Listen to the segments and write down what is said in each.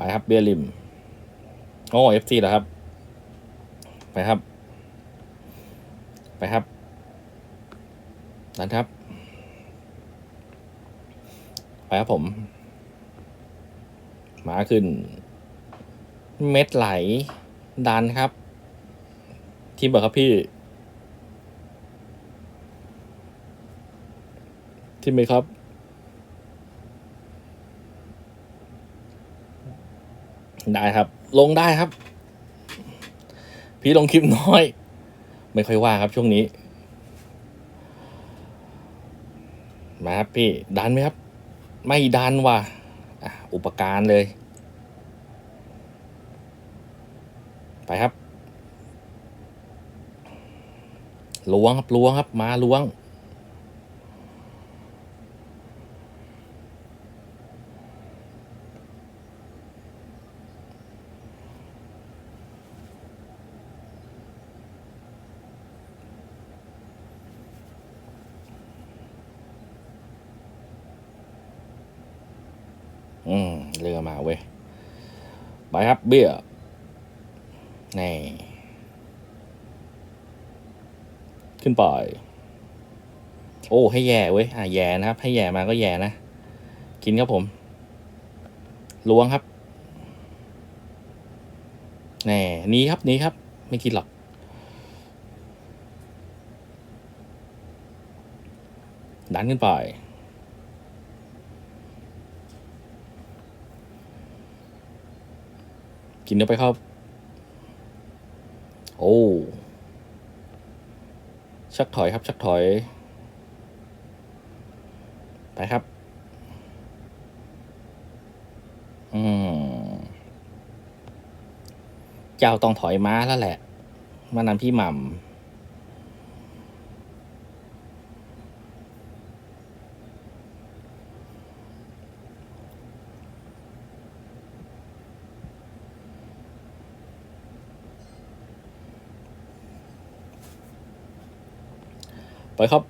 ไปครับเบียร์ริม โอ้เอฟซีเหรอครับ ไปครับ ไปครับนั่นครับ ไปครับผม มาขึ้น เม็ดไหล ดันครับ ทีมเบอร์ครับพี่ ทีมไหมครับ ได้ครับ ลงได้ครับ พี่ลงคลิปน้อย ไม่ค่อยว่าครับช่วงนี้ มาครับพี่ดันไหมครับ ไม่ดันว่ะอุปการเลย ไปครับล้วงครับล้วงครับ มาล้วง อืมเรือมาเว้ย ไปครับเบี้ยนี่ขึ้นไป โอ้ ให้แย่เว้ย อะแย่นะครับ ให้แย่มาก็แย่นะ กินครับผมล้วงครับแน่นี้ครับนี้ครับ ไม่กินหรอก ดันขึ้นไป กินเข้าไปครับ โอ้ชักถอยครับ ชักถอย ไปครับ อืม เจ้าต้องถอยม้าแล้วแหละ มานำพี่หม่ำ ไปครับ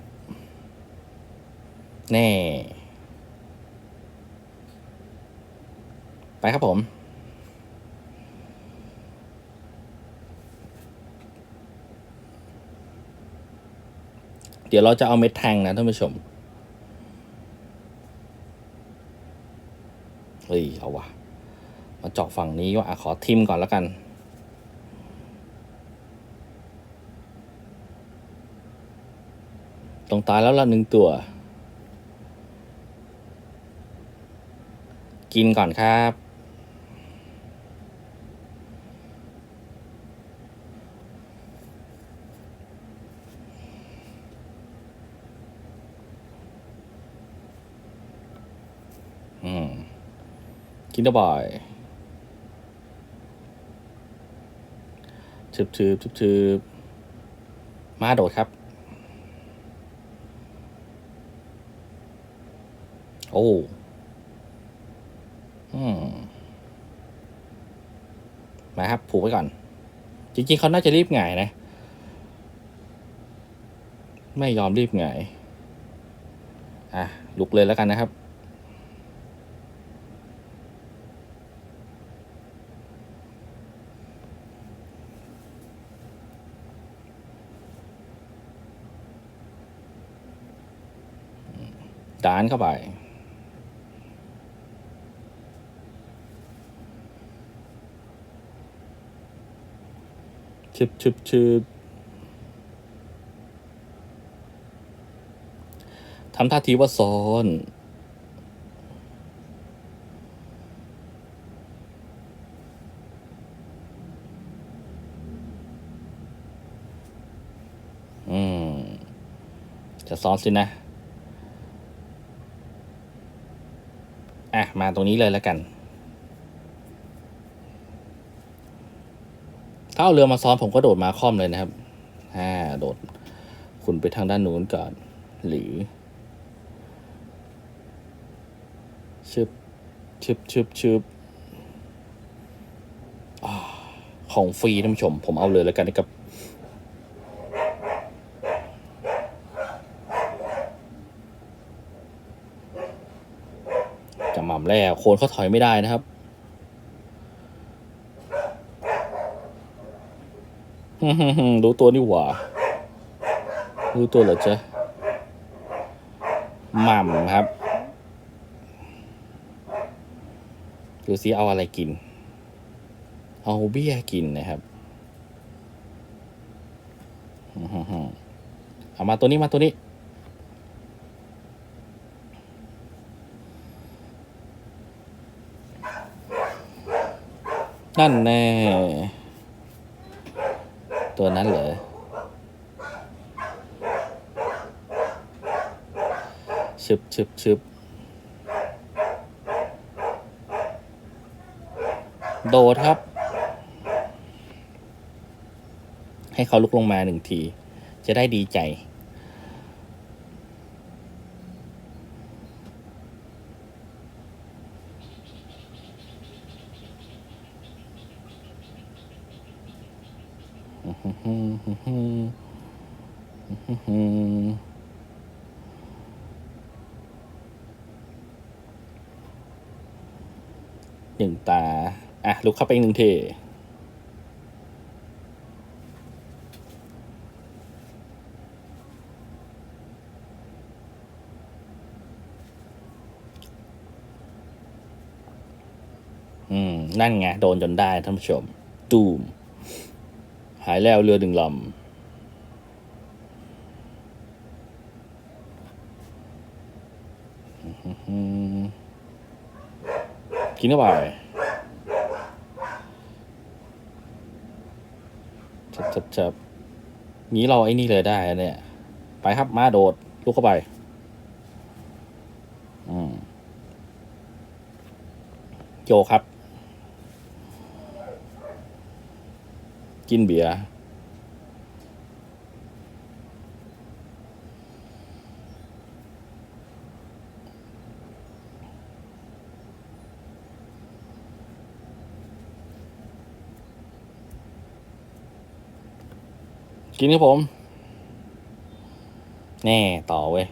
แน่ ไปครับผม เดี๋ยวเราจะเอาเม็ดแทงนะท่านผู้ชม เฮ้ย เอาวะมาเจาะฝั่งนี้ว่าอะขอทิมก่อนแล้วกัน ตรงตายแล้วละหนึ่งตัว กินก่อนครับ อืม กินได้บ่อยชืบชืบชืบชืบมาโดดครับ โอ้มมาครับ ผูกไว้ก่อน จริงๆเขาน่าจะรีบหงายนะ ไม่ยอมรีบหงาย อะ ลุกเลยแล้วกันนะครับ ดานเข้าไป ชึบชึบชึบทำท่าทีว่าซ้อนอืม จะซ้อนสินะ อะ มาตรงนี้เลยแล้วกัน ถ้าเอาเรือมาซ้อนผมก็โดดมาค่อมเลยนะครับอ่าโดด คุณไปทางด้านนู้นก่อน หรือชึบชึบชึบชึบอของฟรีท่านผู้ชม ผมเอาเลยแล้วกันนะครับจะหม่ำแล้ว โคนเขาถอยไม่ได้นะครับ รู้ตัวนี่หว่า รู้ตัวเหรอจ๊ะหม่ำครับ ดูซิเอาอะไรกิน เอาเบี้ยกินนะครับเอามาตัวนี้มาตัวนี้ นั่นแน่ ตัวนั้นเหรอ ชึบชึบชึบโดดครับ ให้เขาลุกลงมาหนึ่งที จะได้ดีใจ หนึ่งตา อะ ลุกเข้าไปหนึ่งทีอืม นั่นไง โดนจนได้ท่านผู้ชมตูมายแล้วเรือหนึ่งลำกินเข้าไปจับจับจับงี้เราไอ้นี่เลยได้เนี่ย ไปครับมาโดดลุกเข้าไป อืมโจครับ กินเบียร์กินครับผม แน่ ต่อเว้ย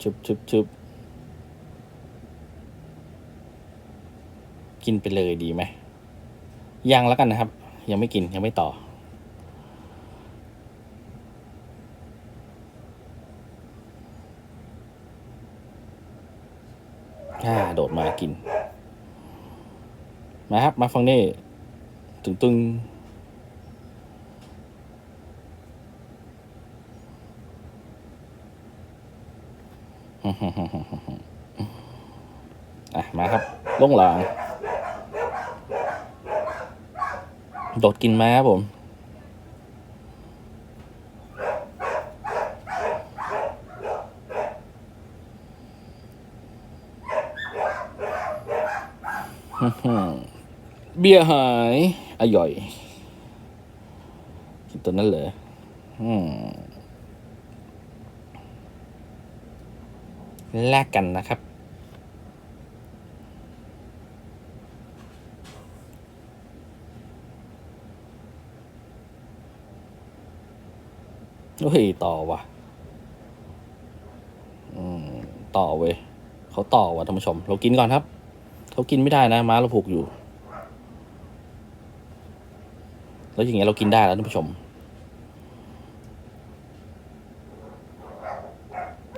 ชุบชุบชุบ กินไปเลยดีไหมยังแล้วกันนะครับ ยังไม่กินยังไม่ต่อ อ่า โดดมากิน มาครับ มาฟังนี่ตึงตึงอะ มาครับ ลงหลัง โดดกินมาผม เบียร์หาย อร่อยกินตัวนั้นเหรอแลกกันนะครับ เฮ้ยต่อว่ะอืมต่อเว้ยเขาต่อว่ะท่านผู้ชม เรากินก่อนครับ เขากินไม่ได้นะม้าเราผูกอยู่ แล้วอย่างเงี้ยเรากินได้แล้วท่านผู้ชม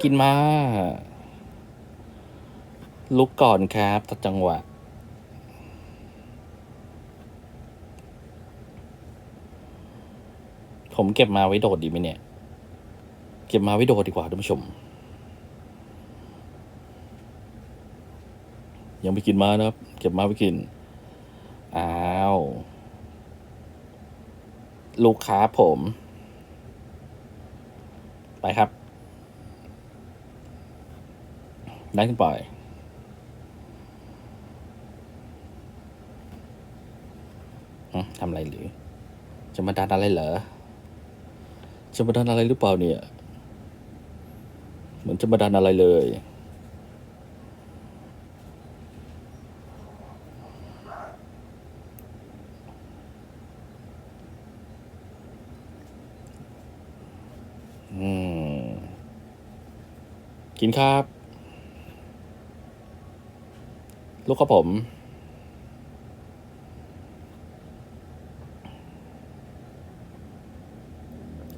กินมา ลุกก่อนครับตัดจังหวะผมเก็บมาไว้โดดดีไหมเนี่ย เก็บมาไว้โดดดีกว่าท่านผู้ชม ยังไม่กินมานะครับ เก็บมาไว้กิน อ้าว ลูกค้าผม ไปครับได้ขึ้นไปทำอะไรหรือ จะมาดันอะไรเหรอ จะมาดันอะไรหรือเปล่าเนี่ย เหมือนจะมาดันอะไรเลย อืม กินครับ ลูกครับผม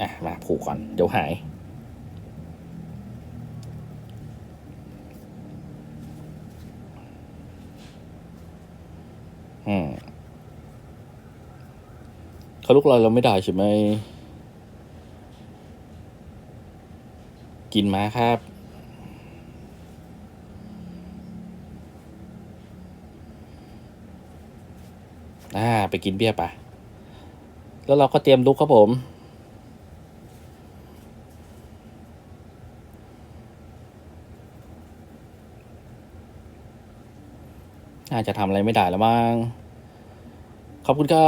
อะมาผูกก่อน เดี๋ยวหาย เขาลุกลอยเราไม่ได้ใช่ไหม กินมาครับ อ่า ไปกินเบียร์ปะแล้วเราก็เตรียมลุกครับผมน่าจะทำอะไรไม่ได้แล้วมั้ง ขอบคุณครับ